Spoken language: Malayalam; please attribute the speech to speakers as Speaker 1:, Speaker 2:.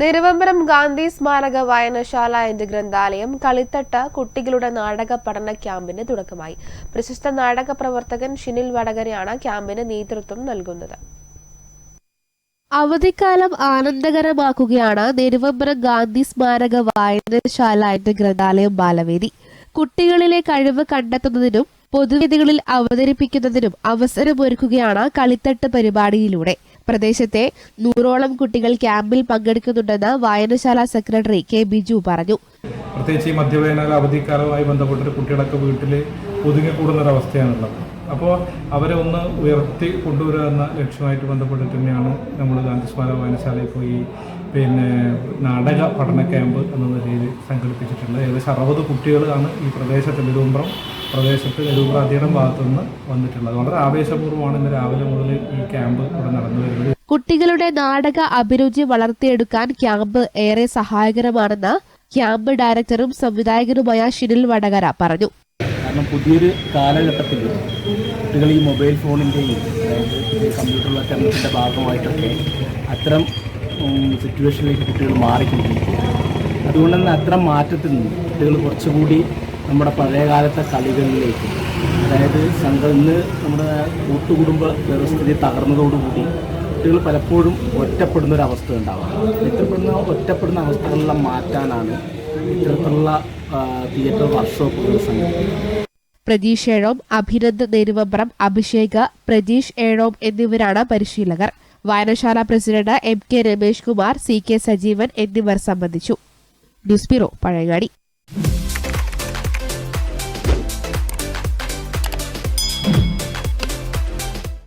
Speaker 1: നിരുവമ്പരം ഗാന്ധി സ്മാരക വായനശാല ആൻഡ് ഗ്രന്ഥാലയം കളിത്തട്ട കുട്ടികളുടെ നാടക പഠന ക്യാമ്പിന് തുടക്കമായി. പ്രശസ്ത നാടക പ്രവർത്തകൻ ഷിനിൽ വടകരയാണ് ക്യാമ്പിന് നേതൃത്വം നൽകുന്നത്. അവധിക്കാലം ആനന്ദകരമാക്കുകയാണ് നിരുവമ്പരം ഗാന്ധി സ്മാരക വായനശാല ആൻഡ് ഗ്രന്ഥാലയം ബാലവേദി. കുട്ടികളിലെ കഴിവ് കണ്ടെത്തുന്നതിനും പൊതുവേദികളിൽ അവതരിപ്പിക്കുന്നതിനും അവസരമൊരുക്കുകയാണ് കളിത്തട്ട് പരിപാടിയിലൂടെ. പ്രദേശത്തെ നൂറോളം കുട്ടികൾ ക്യാമ്പിൽ പങ്കെടുക്കുന്നുണ്ടെന്ന് വായനശാല സെക്രട്ടറി കെ ബിജു പറഞ്ഞു.
Speaker 2: പ്രത്യേകിച്ച് ഈ മധ്യവേനൽ അവധിക്കാലവുമായി ബന്ധപ്പെട്ടൊരു കുട്ടികളൊക്കെ വീട്ടിൽ ഒതുങ്ങിക്കൂടുന്ന ഒരവസ്ഥയാണുള്ളത് അപ്പോൾ അവരെ ഒന്ന് ഉയർത്തി കൊണ്ടുവരിക എന്ന ലക്ഷ്യമായിട്ട് ബന്ധപ്പെട്ടിട്ട് തന്നെയാണ് നമ്മൾ ഗാന്ധി സ്മാരക വായനശാലയിൽ പോയി പിന്നെ നാടക പഠന ക്യാമ്പ് എന്ന നിലയിൽ സംഘടിപ്പിച്ചിട്ടുള്ളത്. ഏകദേശം അറുപത് കുട്ടികളാണ് ഈ പ്രദേശത്തിന്റെ നെടുമ്പ്രം പ്രദേശത്ത് നെടുമ്പ്രം അധികം ഭാഗത്തു വന്നിട്ടുള്ളത്. വളരെ ആവേശപൂർവമാണ് ഇന്ന് രാവിലെ മുതൽ ഈ ക്യാമ്പ് ഇവിടെ നടന്നു വരുന്നത്.
Speaker 1: കുട്ടികളുടെ നാടക അഭിരുചി വളർത്തിയെടുക്കാൻ ക്യാമ്പ് ഏറെ സഹായകരമാണെന്ന് ക്യാമ്പ് ഡയറക്ടറും സംവിധായകനുമായ ഷിനിൽ വടകര പറഞ്ഞു.
Speaker 3: കാരണം പുതിയൊരു കാലഘട്ടത്തിൽ കുട്ടികൾ ഈ മൊബൈൽ ഫോണിന്റെയും അതായത് കമ്പ്യൂട്ടറിലൊക്കെ ഭാഗമായിട്ടൊക്കെ അത്തരം സിറ്റുവേഷനിലേക്ക് കുട്ടികൾ മാറിക്കൊണ്ടിരിക്കുകയാണ്. അതുകൊണ്ട് തന്നെ അത്തരം മാറ്റത്തിൽ നിന്ന് കുട്ടികൾ കുറച്ചുകൂടി നമ്മുടെ പഴയകാലത്തെ കളികളിലേക്ക്. അതായത് സംഘം ഇന്ന് നമ്മുടെ കൂട്ടുകുടുംബ വ്യവസ്ഥിതി തകർന്നതോടുകൂടി കുട്ടികൾ പലപ്പോഴും ഒറ്റപ്പെടുന്ന ഒരു അവസ്ഥ ഉണ്ടാവാം. ഒറ്റപ്പെടുന്ന ഒറ്റപ്പെടുന്ന അവസ്ഥകളെല്ലാം മാറ്റാനാണ് ഇത്തരത്തിലുള്ള തിയേറ്റർ വർക്ക്ഷോപ്പുകൾ സംഘടിപ്പിക്കുന്നത്.
Speaker 1: പ്രതീഷ് ഏഴോം അഭിനന്ദ് നെരുവമ്പ്രം അഭിഷേക് പ്രതീഷ് ഏഴോം എന്നിവരാണ് പരിശീലകർ. വായനശാല president M K Ramesh Kumar C K Sajeevan എന്നിവർ സംബന്ധിച്ചു. News bureau Pazhayangadi.